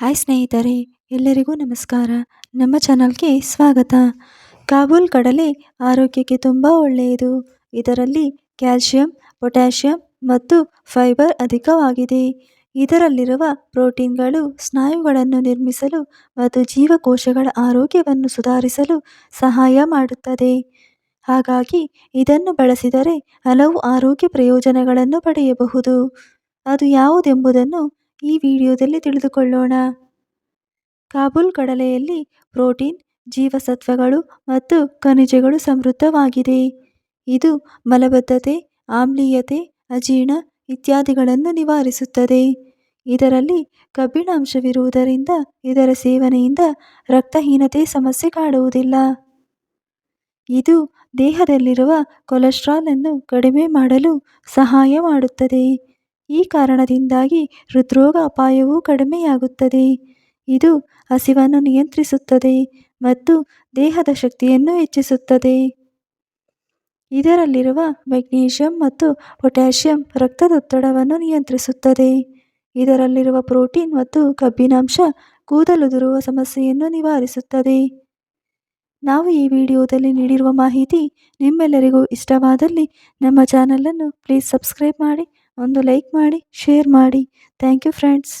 Hi ಸ್ನೇಹಿತರೆ, ಎಲ್ಲರಿಗೂ ನಮಸ್ಕಾರ. ನಮ್ಮ ಚಾನಲ್ಗೆ ಸ್ವಾಗತ. ಕಾಬೂಲ್ ಕಡಲೆ ಆರೋಗ್ಯಕ್ಕೆ ತುಂಬ ಒಳ್ಳೆಯದು. ಇದರಲ್ಲಿ ಕ್ಯಾಲ್ಶಿಯಂ ಪೊಟ್ಯಾಷಿಯಂ ಮತ್ತು ಫೈಬರ್ ಅಧಿಕವಾಗಿದೆ. ಇದರಲ್ಲಿರುವ ಪ್ರೋಟೀನ್ಗಳು ಸ್ನಾಯುಗಳನ್ನು ನಿರ್ಮಿಸಲು ಮತ್ತು ಜೀವಕೋಶಗಳ ಆರೋಗ್ಯವನ್ನು ಸುಧಾರಿಸಲು ಸಹಾಯ ಮಾಡುತ್ತದೆ. ಹಾಗಾಗಿ ಇದನ್ನು ಬಳಸಿದರೆ ಹಲವು ಆರೋಗ್ಯ ಪ್ರಯೋಜನಗಳನ್ನು ಪಡೆಯಬಹುದು. ಅದು ಯಾವುದೆಂಬುದನ್ನು ಈ ವಿಡಿಯೋದಲ್ಲಿ ತಿಳಿದುಕೊಳ್ಳೋಣ. ಕಾಬೂಲ್ ಕಡಲೆಯಲ್ಲಿ ಪ್ರೋಟೀನ್, ಜೀವಸತ್ವಗಳು ಮತ್ತು ಖನಿಜಗಳು ಸಮೃದ್ಧವಾಗಿದೆ. ಇದು ಮಲಬದ್ಧತೆ, ಆಮ್ಲೀಯತೆ, ಅಜೀರ್ಣ ಇತ್ಯಾದಿಗಳನ್ನು ನಿವಾರಿಸುತ್ತದೆ. ಇದರಲ್ಲಿ ಕಬ್ಬಿಣಾಂಶವಿರುವುದರಿಂದ ಇದರ ಸೇವನೆಯಿಂದ ರಕ್ತಹೀನತೆ ಸಮಸ್ಯೆ ಕಾಡುವುದಿಲ್ಲ. ಇದು ದೇಹದಲ್ಲಿರುವ ಕೊಲೆಸ್ಟ್ರಾಲನ್ನು ಕಡಿಮೆ ಮಾಡಲು ಸಹಾಯ ಮಾಡುತ್ತದೆ. ಈ ಕಾರಣದಿಂದಾಗಿ ಹೃದ್ರೋಗ ಅಪಾಯವೂ ಕಡಿಮೆಯಾಗುತ್ತದೆ. ಇದು ಹಸಿವನ್ನು ನಿಯಂತ್ರಿಸುತ್ತದೆ ಮತ್ತು ದೇಹದ ಶಕ್ತಿಯನ್ನು ಹೆಚ್ಚಿಸುತ್ತದೆ. ಇದರಲ್ಲಿರುವ ಮೆಗ್ನೀಷಿಯಂ ಮತ್ತು ಪೊಟ್ಯಾಷಿಯಂ ರಕ್ತದೊತ್ತಡವನ್ನು ನಿಯಂತ್ರಿಸುತ್ತದೆ. ಇದರಲ್ಲಿರುವ ಪ್ರೋಟೀನ್ ಮತ್ತು ಕಬ್ಬಿನಾಂಶ ಕೂದಲುದುರುವ ಸಮಸ್ಯೆಯನ್ನು ನಿವಾರಿಸುತ್ತದೆ. ನಾವು ಈ ವಿಡಿಯೋದಲ್ಲಿ ನೀಡಿರುವ ಮಾಹಿತಿ ನಿಮ್ಮೆಲ್ಲರಿಗೂ ಇಷ್ಟವಾದಲ್ಲಿ ನಮ್ಮ ಚಾನಲನ್ನು ಪ್ಲೀಸ್ ಸಬ್ಸ್ಕ್ರೈಬ್ ಮಾಡಿ ಒಂದು ಲೈಕ್ ಮಾಡಿ ಶೇರ್ ಮಾಡಿ. Thank you friends